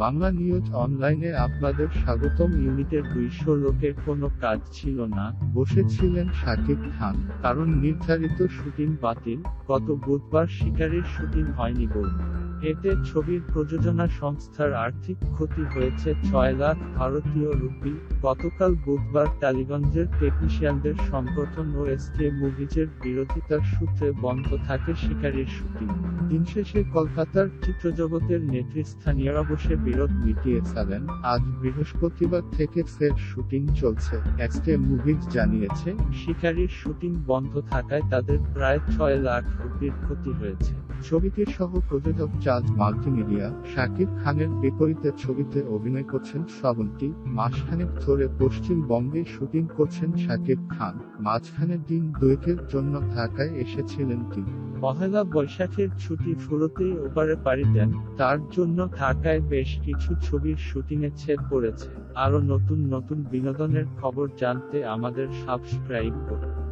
Bangla news অনলাইনে আপনাদের স্বাগতম। ইউনিটের দুইশো লোকের কোনো কাজ ছিল না। বসেছিলেন শাকিব খান। কারণ নির্ধারিত শুটিং বাতিল। গত বুধবার শিকারের শুটিং হয়নি বল। এতে ছবির প্রযোজনা সংস্থার আর্থিক ক্ষতি হয়েছে ছয় লাখ ভারতীয় রুপি। গতকাল বুধবার টালিগঞ্জের টেকনিশিয়ানদের সংগঠন ও এসকে মুভিজের বিরোধিতার সূত্রে বন্ধ থাকে শিকারের শুটিং। দিন শেষে কলকাতার চিত্রজগতের নেতৃস্থানীয়রা বসে বিরোধ মিটিয়ে ফেলেন। আজ বৃহস্পতিবার থেকে ফের শুটিং চলছে। এসকে মুভিজ জানিয়েছে, শিকারির শুটিং বন্ধ থাকায় তাদের প্রায় ছয় লাখ রুপির ক্ষতি হয়েছে। ছবিটির সহ প্রযোজক চার্জ মাল্টিমিডিয়া, শাকিব খানের বিপরীতে ছবিতে অভিনয় করছেন শ্রাবন্তী, মাসখানেক ধরে পশ্চিমবঙ্গে শুটিং করছেন শাকিব খান, মাঝখানের দিন দুয়েকের জন্য ঢাকায় এসেছিলেন তিনি। পহেলা বৈশাখের ছুটি শুরুতেই ওপারে পাড়ি দেন, তার জন্য ঢাকায় বেশ কিছু ছবির শুটিংয়ে ছেদ পড়েছে। আরও নতুন নতুন বিনোদনের খবর জানতে আমাদের সাবস্ক্রাইব করুন।